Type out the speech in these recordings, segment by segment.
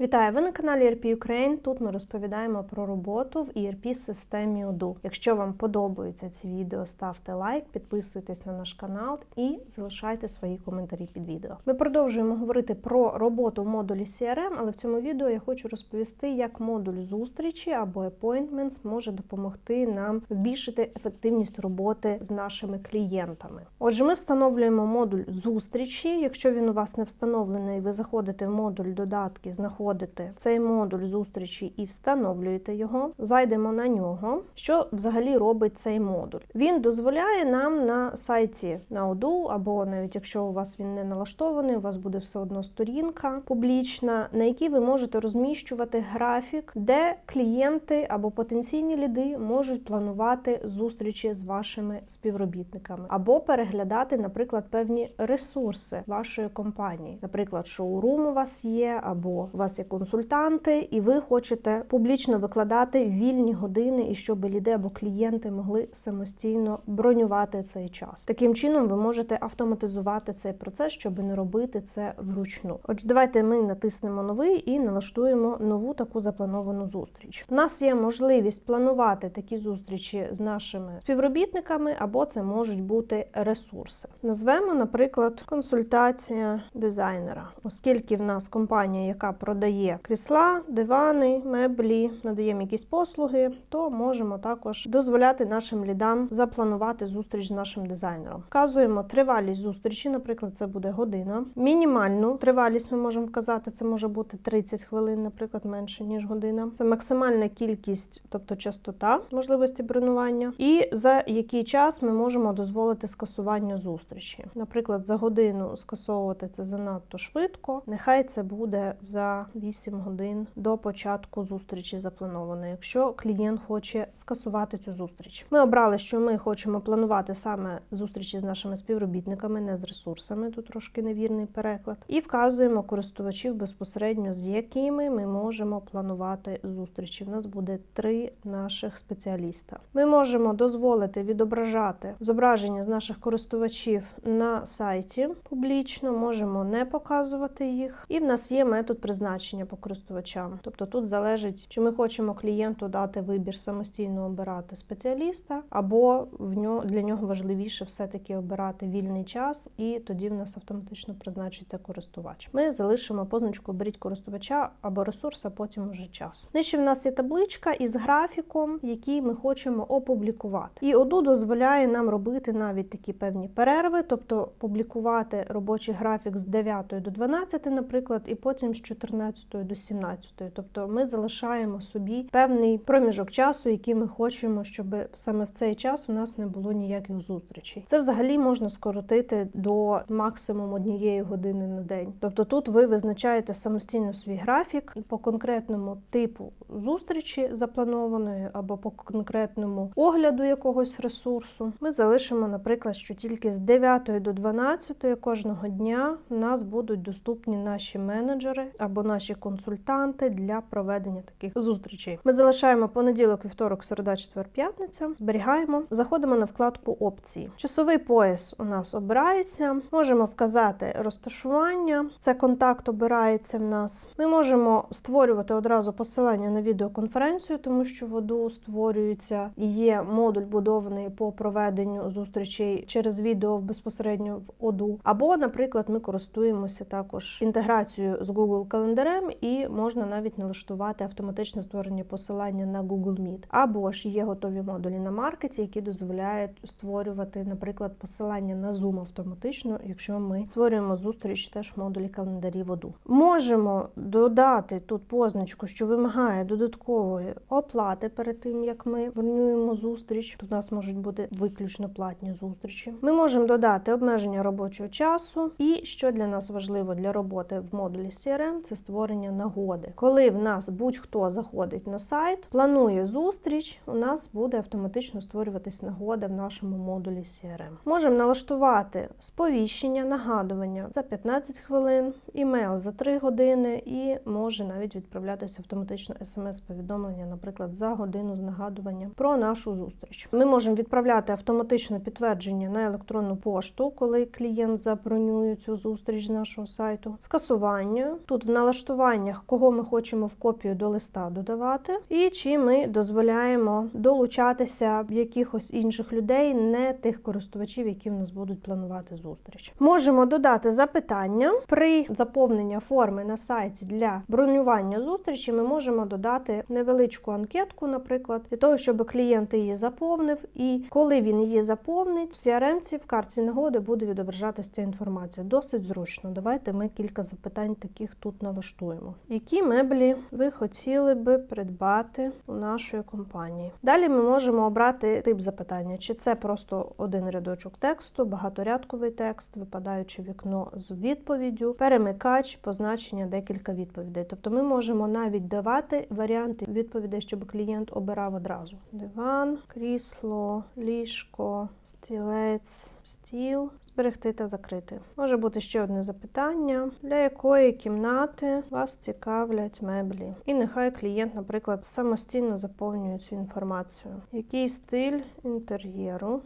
Вітаю! Ви на каналі ERP Ukraine. Тут ми розповідаємо про роботу в ERP системі Odoo. Якщо вам подобаються ці відео, ставте лайк, підписуйтесь на наш канал і залишайте свої коментарі під відео. Ми продовжуємо говорити про роботу в модулі CRM, але в цьому відео я хочу розповісти, як модуль зустрічі або appointments може допомогти нам збільшити ефективність роботи з нашими клієнтами. Отже, ми встановлюємо модуль зустрічі. Якщо він у вас не встановлений, ви заходите в модуль додатки, знаходите цей модуль зустрічі і встановлюєте його. Зайдемо на нього. Що взагалі робить цей модуль? Він дозволяє нам на сайті на Odoo, або навіть якщо у вас він не налаштований, у вас буде все одно сторінка публічна, на якій ви можете розміщувати графік, де клієнти або потенційні ліди можуть планувати зустрічі з вашими співробітниками, або переглядати, наприклад, певні ресурси вашої компанії. Наприклад, шоурум у вас є, або у вас є консультанти, і ви хочете публічно викладати вільні години, і щоб ліди або клієнти могли самостійно бронювати цей час. Таким чином, ви можете автоматизувати цей процес, щоб не робити це вручну. Отже, давайте ми натиснемо новий і налаштуємо нову таку заплановану зустріч. У нас є можливість планувати такі зустрічі з нашими співробітниками, або це можуть бути ресурси. Назвемо, наприклад, консультація дизайнера, оскільки в нас компанія, яка продає крісла, дивани, меблі, надаємо якісь послуги, то можемо також дозволяти нашим лідам запланувати зустріч з нашим дизайнером. Вказуємо тривалість зустрічі, наприклад, це буде година. Мінімальну тривалість ми можемо вказати, це може бути 30 хвилин, наприклад, менше ніж година. Це максимальна кількість, тобто частота можливості бронювання, і за який час ми можемо дозволити скасування зустрічі. Наприклад, за годину скасовувати це занадто швидко. Нехай це буде за 8 годин до початку зустрічі заплановано, якщо клієнт хоче скасувати цю зустріч. Ми обрали, що ми хочемо планувати саме зустрічі з нашими співробітниками, не з ресурсами. Тут трошки невірний переклад, і вказуємо користувачів безпосередньо, з якими ми можемо планувати зустрічі. У нас буде три наших спеціаліста. Ми можемо дозволити відображати зображення з наших користувачів на сайті публічно, можемо не показувати їх, і в нас є метод призначення по користувачам. Тобто тут залежить, чи ми хочемо клієнту дати вибір самостійно обирати спеціаліста, або в нього для нього важливіше все-таки обирати вільний час, і тоді в нас автоматично призначиться користувач. Ми залишимо позначку Беріть користувача або ресурс, а потім уже час. Нижче в нас є табличка із графіком, який ми хочемо опублікувати. І Odoo дозволяє нам робити навіть такі певні перерви, тобто публікувати робочий графік з 9 до 12, наприклад, і потім з 14 до 17. Тобто ми залишаємо собі певний проміжок часу, який ми хочемо, щоб саме в цей час у нас не було ніяких зустрічей. Це взагалі можна скоротити до максимум однієї години на день. Тобто тут ви визначаєте самостійно свій графік по конкретному типу зустрічі запланованої або по конкретному огляду якогось ресурсу. Ми залишимо, наприклад, що тільки з 9 до 12 кожного дня у нас будуть доступні наші менеджери або наші консультанти для проведення таких зустрічей. Ми залишаємо понеділок, вівторок, середа, четвер, п'ятниця. Зберігаємо, заходимо на вкладку опції. Часовий пояс у нас обирається. Можемо вказати розташування. Це контакт обирається в нас. Ми можемо створювати одразу посилання на відеоконференцію, тому що в Odoo створюється і є модуль будований по проведенню зустрічей через відео безпосередньо в Odoo. Або, наприклад, ми користуємося також інтеграцією з Google календарем, і можна навіть налаштувати автоматичне створення посилання на Google Meet. Або ж є готові модулі на маркеті, які дозволяють створювати, наприклад, посилання на Zoom автоматично, якщо ми створюємо зустріч теж в модулі календарів Odoo. Можемо додати тут позначку, що вимагає додаткової оплати перед тим, як ми бронюємо зустріч. Тут у нас можуть бути виключно платні зустрічі. Ми можемо додати обмеження робочого часу, і що для нас важливо для роботи в модулі CRM, це створення нагоди. Коли в нас будь-хто заходить на сайт, планує зустріч, у нас буде автоматично створюватись нагода в нашому модулі CRM. Можемо налаштувати сповіщення, нагадування за 15 хвилин, імейл за 3 години, і може навіть відправлятися автоматично смс-повідомлення, наприклад, за годину з нагадуванням про нашу зустріч. Ми можемо відправляти автоматично підтвердження на електронну пошту, коли клієнт забронює цю зустріч з нашого сайту. Скасування тут в налаштуванні налаштуваннях, кого ми хочемо в копію до листа додавати, і чи ми дозволяємо долучатися якихось інших людей, не тих користувачів, які в нас будуть планувати зустріч. Можемо додати запитання при заповненні форми на сайті для бронювання зустрічі. Ми можемо додати невеличку анкетку, наприклад, для того, щоб клієнт її заповнив, і коли він її заповнить, в CRM-ці в картці нагоди буде відображатися ця інформація. Досить зручно. Давайте ми кілька запитань таких тут налаштуємо. Які меблі ви хотіли би придбати у нашої компанії? Далі ми можемо обрати тип запитання, чи це просто один рядочок тексту, багаторядковий текст, випадаюче вікно з відповіддю, перемикач, позначення декілька відповідей. Тобто ми можемо навіть давати варіанти відповідей, щоб клієнт обирав одразу: диван, крісло, ліжко, стілець, стіл, зберегти та закрити. Може бути ще одне запитання, для якої кімнати вас цікавлять меблі. І нехай клієнт, наприклад, самостійно заповнює цю інформацію. Який стиль інтер'єру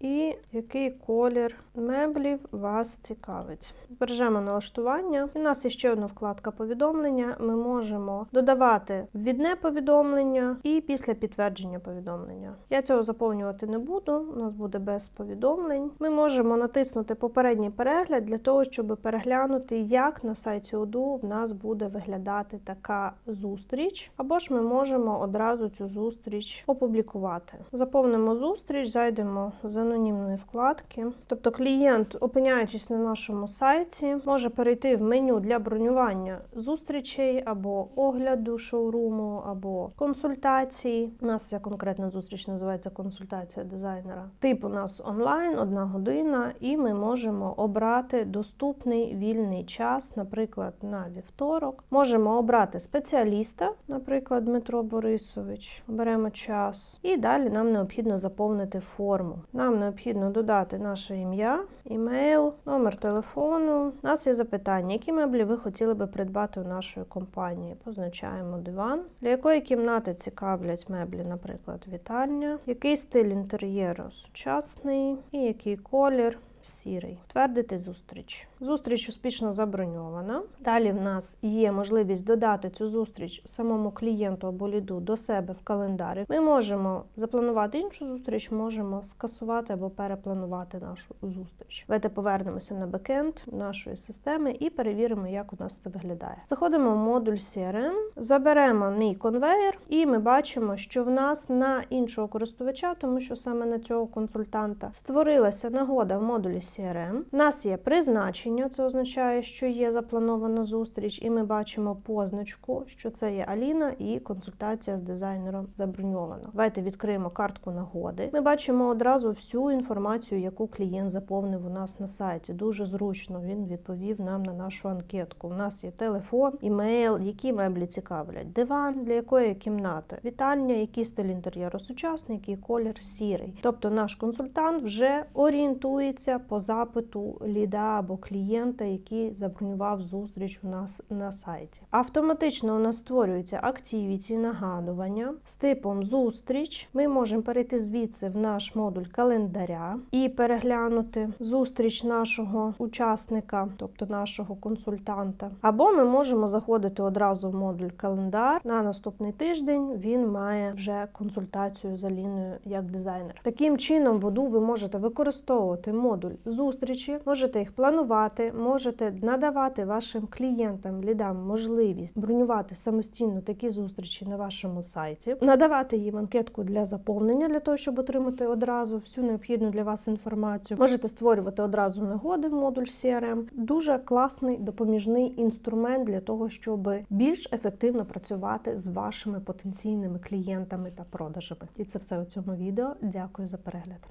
і який колір меблів вас цікавить. Збережемо налаштування. У нас є ще одна вкладка повідомлення. Ми можемо додавати ввідне повідомлення і після підтвердження повідомлення. Я цього заповнювати не буду, у нас буде без повідомлень. Ми можемо натиснути попередній перегляд для того, щоб переглянути, як на сайті ОДУ в нас буде виглядати така зустріч, або ж ми можемо одразу цю зустріч опублікувати. Заповнимо зустріч, зайдемо з анонімної вкладки. Тобто клієнт, опиняючись на нашому сайті, може перейти в меню для бронювання зустрічей або огляду шоуруму, або консультацій. У нас ця конкретна зустріч називається консультація дизайнера. Тип у нас онлайн, одна година, і ми можемо обрати доступний вільний час, наприклад, на вівторок. Можемо обрати спеціаліста, наприклад, Дмитро Борисович. Оберемо час, і далі нам необхідно заповнити форму. Нам необхідно додати наше ім'я, імейл, номер телефону. У нас є запитання, які меблі ви хотіли би придбати у нашої компанії. Позначаємо диван. Для якої кімнати цікавлять меблі, наприклад, вітальня, який стиль інтер'єру сучасний і який колір. Сірий. Твердити зустріч. Зустріч успішно заброньована. Далі в нас є можливість додати цю зустріч самому клієнту або ліду до себе в календарі. Ми можемо запланувати іншу зустріч, можемо скасувати або перепланувати нашу зустріч. Давайте повернемося на бекенд нашої системи і перевіримо, як у нас це виглядає. Заходимо в модуль CRM, заберемо мій конвейер, і ми бачимо, що в нас на іншого користувача, тому що саме на цього консультанта створилася нагода в модулі CRM. У нас є призначення, це означає, що є запланована зустріч, і ми бачимо позначку, що це є Аліна і консультація з дизайнером заброньована. Давайте відкриємо картку нагоди. Ми бачимо одразу всю інформацію, яку клієнт заповнив у нас на сайті. Дуже зручно він відповів нам на нашу анкетку. У нас є телефон, імейл, які меблі цікавлять, диван, для якої кімнати, вітальня, який стиль інтер'єру сучасний, який колір сірий. Тобто наш консультант вже орієнтується по запиту ліда або клієнта, який забронював зустріч у нас на сайті. Автоматично у нас створюється активіті, нагадування з типом зустріч. Ми можемо перейти звідси в наш модуль календаря і переглянути зустріч нашого учасника, тобто нашого консультанта. Або ми можемо заходити одразу в модуль календар. На наступний тиждень він має вже консультацію з Аліною як дизайнер. Таким чином, в Оду ви можете використовувати модуль зустрічі, можете їх планувати, можете надавати вашим клієнтам, лідам можливість бронювати самостійно такі зустрічі на вашому сайті, надавати їм анкетку для заповнення для того, щоб отримати одразу всю необхідну для вас інформацію. Можете створювати одразу нагоди в модуль CRM. Дуже класний допоміжний інструмент для того, щоб більш ефективно працювати з вашими потенційними клієнтами та продажами. І це все у цьому відео. Дякую за перегляд.